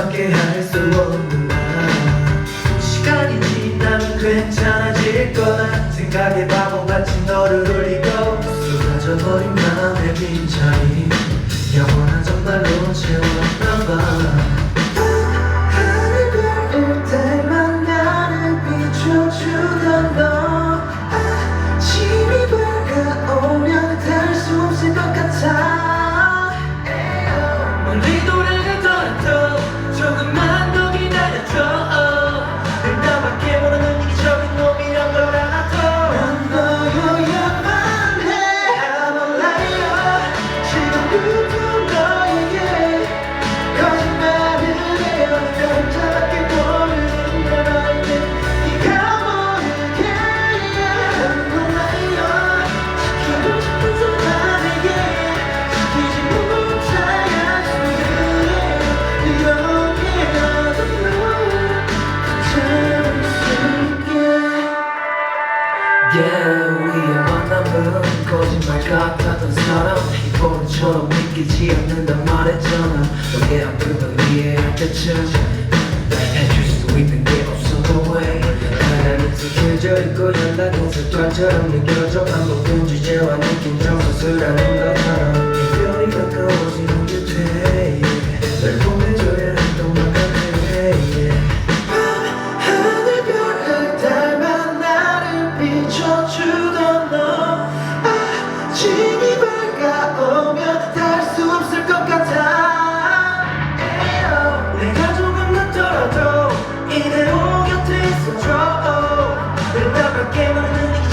어떻게 할 수 없는 나, 시간이 지나면 괜찮아질 거야. 생각에 바보같이 뭐 너를 울리고. 쏟아져버린 마음의 빈자리. 더러운 거짓말 같았던 사람. 이번처럼 믿기지 않는다 말했잖아. 너의 아픔을 이해할 때쯤 해줄 수 있는 게 없어. No way. 나는 익숙해져 있고 연락 인사처럼 느껴져. 반복된 주제와 느낌 정서스라는 것처럼. 이별이 가까워지는 게 돼. 힘이 밝아오면 닿을 수 없을 것 같아. 내가 조금 늦더라도 이대로 곁에 있어줘. 응답할 게 많은,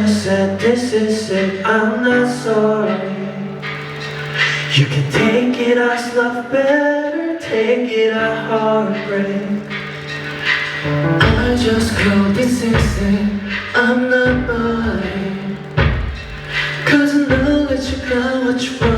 just said this is it, I'm not sorry. You can take it, I love better, take it, I heartbreak. I just called this is it, I'm not buying. Cause I know that you got what you want.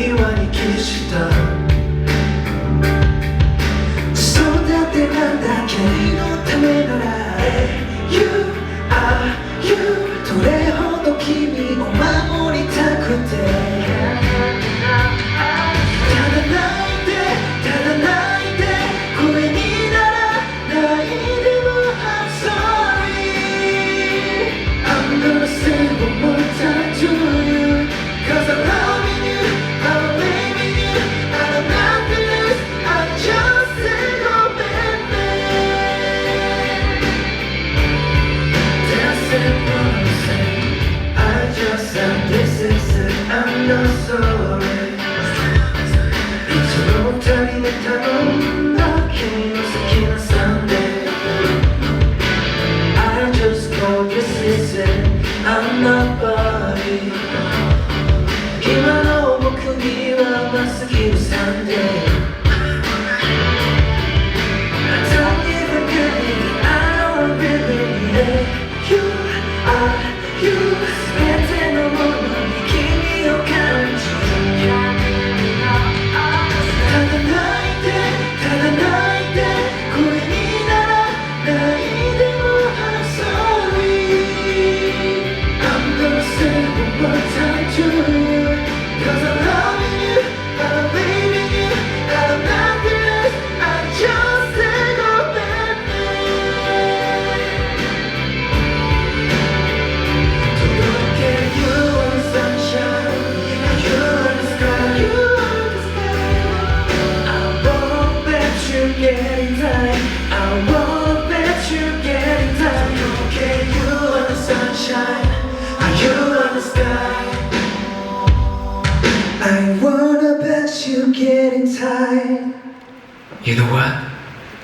You know what?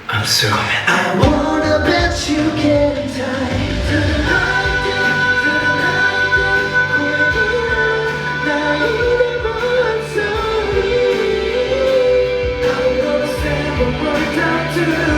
I'm so mad. I wanna bet you can die. to